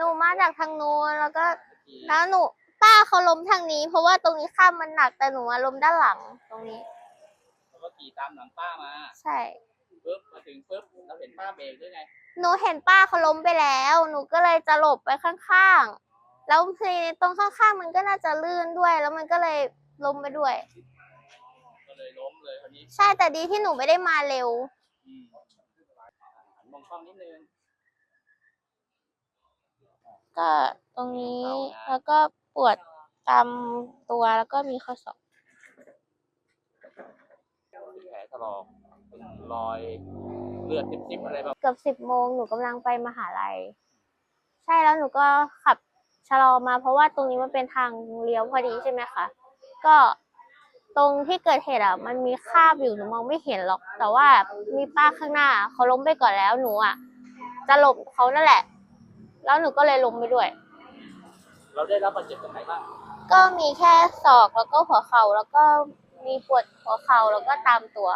นูมาจากทางนู้นแล้วก็แล้วหนูป้าเขาล้มทางนี้ เพราะว่าตรงนี้ข้ามมันหนักแต่หนูอะล้มด้านหลังตรงนี้ แล้วก็ขี่ตามหลังป้ามาใช่ ปุ๊บมาถึงปุ๊บเราเห็นป้าเบรกด้วยไงหนูเห็นป้าเขาล้มไปแล้ว หนูก็เลยจะหลบไปข้างๆ แล้วทีนี้ตรงข้างๆ มันก็น่าจะลื่นด้วย แล้วมันก็เลยล้มไปด้วย ก็เลยล้มเลยคนนี้ใช่แต่ดีที่หนูไม่ได้มาเร็วอืมหันมองกล้องนิดนึง ก็ตรงนี้แล้วก็ปวดตามตัวแล้วก็มีข้อศอกมีแผลถลอกเป็นรอยเลือดซิบๆอะไรแบบเกือบสิบโมงหนูกำลังไปมหาลัย ใช่แล้วหนูก็ขับชะลอมา เพราะว่าตรงนี้มันเป็นทางเลี้ยวพอดีใช่ไหมคะก็ตรงที่เกิดเหตุอะ มันมีคราบอยู่หนูมองไม่เห็นหรอก แต่ว่ามีป้าข้างหน้าเขาล้มไปก่อนแล้วหนูอะจะหลบเขานั่นแหละ แล้วหนูก็เลยล้มไปด้วย เราได้รับบาดเจ็บตรงไหนบ้างก็มีแค่ศอกแล้วก็หัวเข่าแล้วก็มีปวดหัวเข่าแล้วก็ตามตัว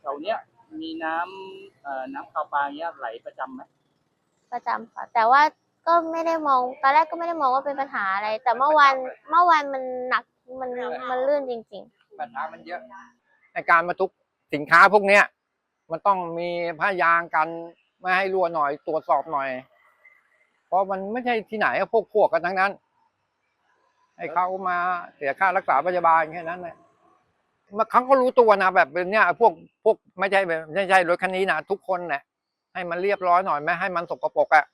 แถวเนี้ยมีน้ำเอ่อน้ำคาวปลาเงี้ยไหลประจำไหมประจำค่ะ แต่ว่าก็ไม่ได้มองตอนแรกก็ไม่ได้มองว่าเป็นปัญหาอะไร แต่เมื่อวันเมื่อวันมันหนักมันมันลื่นจริงปัญหามันเยอะ ในการบรรทุกสินค้าพวกเนี้ยมันต้องมีผ้ายางกัน ไม่ให้รั่วหน่อยตรวจสอบหน่อย เพราะมันไม่ใช่ที่ไหนอะพวกพวกกันทั้งนั้น ให้เขามาเสียค่ารักษาพยาบาลแค่นั้นแหละมื่อครั้งก็รู้ตัวนะแบบเป็นเนี้ยพวกพวกไม่ใช่แบบไม่ใช่รถคันนี้นะทุกคนแหละให้มันเรียบร้อยหน่อยไม่ให้มันสกปรกอะ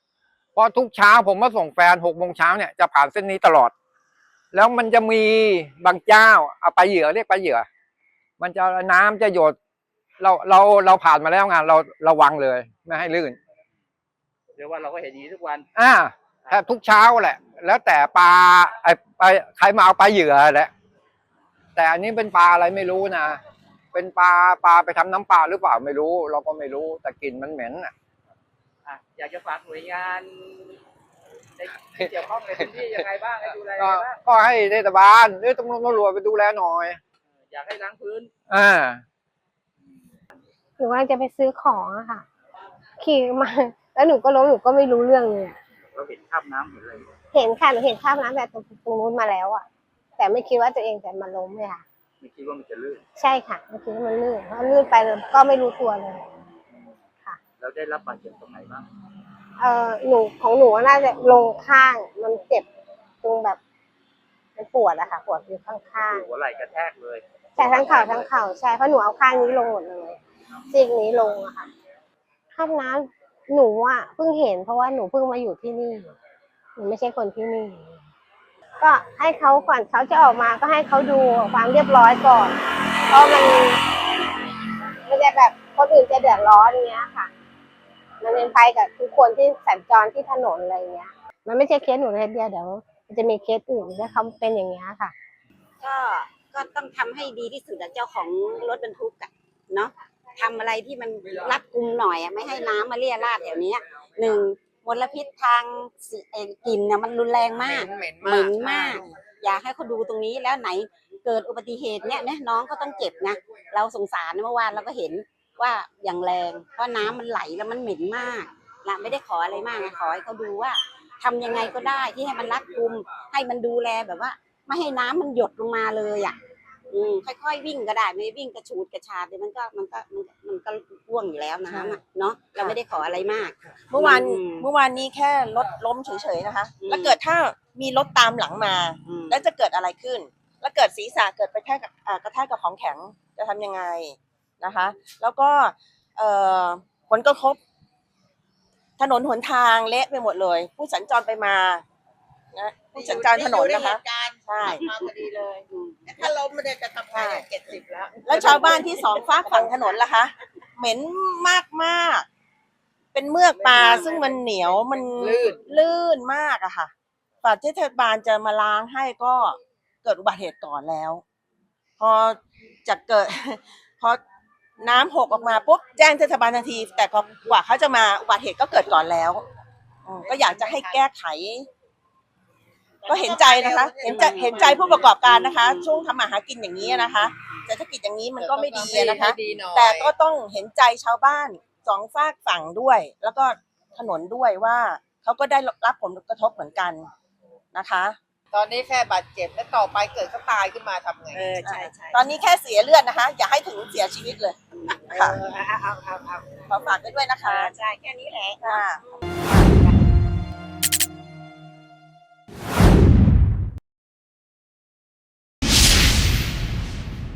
เพราะทุกเช้าผมมาส่งแฟนหกโมงเช้าเนี่ยจะผ่านเส้นนี้ตลอด แล้วมันจะมีบางเจ้าเอาไปเหยื่อเรียกไปเหยื่อ มันจะน้ำจะหยด เราเราเราผ่านมาแล้วงานเราระวังเลย ไม่ให้ลื่น เดี๋ยวว่าเราก็เห็นอย่างนี้ทุกวัน อ่าแทบทุกเช้าแหละ แล้วแต่ปลาไอ้ไปลาใครมาเอาปลาเหยื่อแหละ แต่อันนี้เป็นปลาอะไรไม่รู้นะ เป็นปลาปลาไปทำน้ำปลาหรือเปล่าไม่รู้ เราก็ไม่รู้แต่กลิ่นมันเหม็นอะ อะอยากจะฝากหน่วยงานในที่เกี่ยวข้องในพื้นที่ยังไงบ้างให้ดูแลยังก็ไงบ้างก็ให้เทศบาลหรือตำรวจตำรวจไปดูแลหน่อย อยากให้ล้างพื้น อ่า หนูกำลังจะไปซื้อของอะค่ะ ขี่มา แล้วหนูก็ล้มหนูก็ไม่รู้เรื่องเลยอะเราเห็นคราบน้ำเห็นอะไรเห็นค่ะหนูเห็นภาพน้ำแต่ตรงตรงนู้นมาแล้วอะแต่ไม่คิดว่าตัวเองจะมาล้มเลยค่ะ ไม่คิดว่ามันจะลื่น ใช่ค่ะไม่คิดว่ามันลื่นเพราะลื่นไปเลยก็ไม่รู้ตัวเลย แล้วได้รับบาดเจ็บตรงไหนบ้าง เออหนูของหนูน่าจะลงข้างมันเจ็บตรงแบบมันปวดอะค่ะ ปวดอยู่ข้างหัวไหล่กระแทกเลยๆใช่ทั้งเข่าทั้งเข่าใช่เพราะหนูเอาข้างนี้ลงหมดเลย ซีกนี้ลงอะค่ะภาพน้ำหนูอะเพิ่งเห็นเพราะว่าหนูเพิ่งมาอยู่ที่นี่หนูไม่ใช่คนที่นี่ ก็ให้เขาก่อนเขาจะออกมาก็ให้เขาดูความเรียบร้อยก่อนเพราะมันมันจะแบบคนอื่นจะเดือดร้อนเงี้ยค่ะ มันเป็นภัยกับทุกคนที่สัญจรที่ถนนอะไรเงี้ย มันไม่ใช่เคสหนูเคสเดียวเดี๋ยวมันจะมีเคสอื่นที่เขาเป็นอย่างเงี้ยค่ะ ก็ก็ต้องทำให้ดีที่สุดอะเจ้าของรถบรรทุกอะเนาะ ทำอะไรที่มันรัดกุมหน่อยอะไม่ให้น้ำมาเลี่ยราดแถวเนี้ยหนึ่งมลพิษทางสิเอ่อกลิ่นเนี่ยมันรุนแรงมาก เหม็นเหม็นมาก อยากให้เขาดูตรงนี้แล้วไหนเกิดอุบัติเหตุเนี่ยนะน้องก็ต้องเจ็บนะเราสงสารนะเมื่อวานเราก็เห็นว่าอย่างแรง เพราะน้ำมันไหลแล้วมันเหม็นมากนะไม่ได้ขออะไรมากนะขอให้เขาดูว่าทำยังไงก็ได้ที่ให้มันรัดกุม ให้มันดูแลแบบว่า ไม่ให้น้ำมันหยดลงมาเลยอะ อืมค่อยๆวิ่งก็ได้ไม่วิ่งกระชูดกระชากเดี๋ยวมันก็มันก็มันก็มันก็ร่วงอยู่แล้วน้ำอะเนาะเราไม่ได้ขออะไรมาก เมื่อวานอืมเมื่อวานนี้แค่รถล้มเฉยๆนะคะ อืม แล้วเกิดถ้ามีรถตามหลังมา อืมแล้วจะเกิดอะไรขึ้น แล้วเกิดศีรษะเกิดไปแทกกับอ่ากระแทกกับของแข็งจะทำยังไงนะคะ แล้วก็เอ่อผลกระทบถนนหนทางเละไปหมดเลย ผู้สัญจรไปมานะ ผู้สัญจรถนนนะคะ ใช่ มาพอดีเลยอืมถ้าล้มไม่ได้จะทำไงเจ็ดสิบแล้ว แล้วชาวบ้านที่สองฝากฝั่งถนนล่ะคะ เหม็นมากมากๆเป็นเมือกปลาซึ่งมันเหนียวมันลื่นลื่นมากอะค่ะฝ่าที่เทศบาลจะมาล้างให้ก็เกิดอุบัติเหตุก่อนแล้ว พอจะเกิด พอน้ำหกออกมาปุ๊บแจ้งเทศบาลทันที แต่ก็กว่าเขาจะมาอุบัติเหตุก็เกิดก่อนแล้วอืมก็อยากจะให้แก้ไข ก็เห็นใจนะคะ เห็นใจเห็นใจผู้ประกอบการนะคะ ช่วงทำมาหากินอย่างนี้นะคะเศรษฐกิจอย่างนี้มันก็ไม่ดีอะนะคะแต่ก็ต้องเห็นใจชาวบ้านสองฝากฝั่งด้วย แล้วก็ถนนด้วยว่าเขาก็ได้รับผลกระทบเหมือนกันนะคะ ตอนนี้แค่บาดเจ็บแล้วต่อไปเกิดเขาตายขึ้นมาทำไงเออใช่ใช่ตอนนี้แค่เสียเลือดนะคะ อย่าให้ถึงเสียชีวิตเลยเอค่ะอเอาเอาเอาเอาขอฝากไว้ด้วยนะคะ ใช่แค่นี้แหละ ค่ะ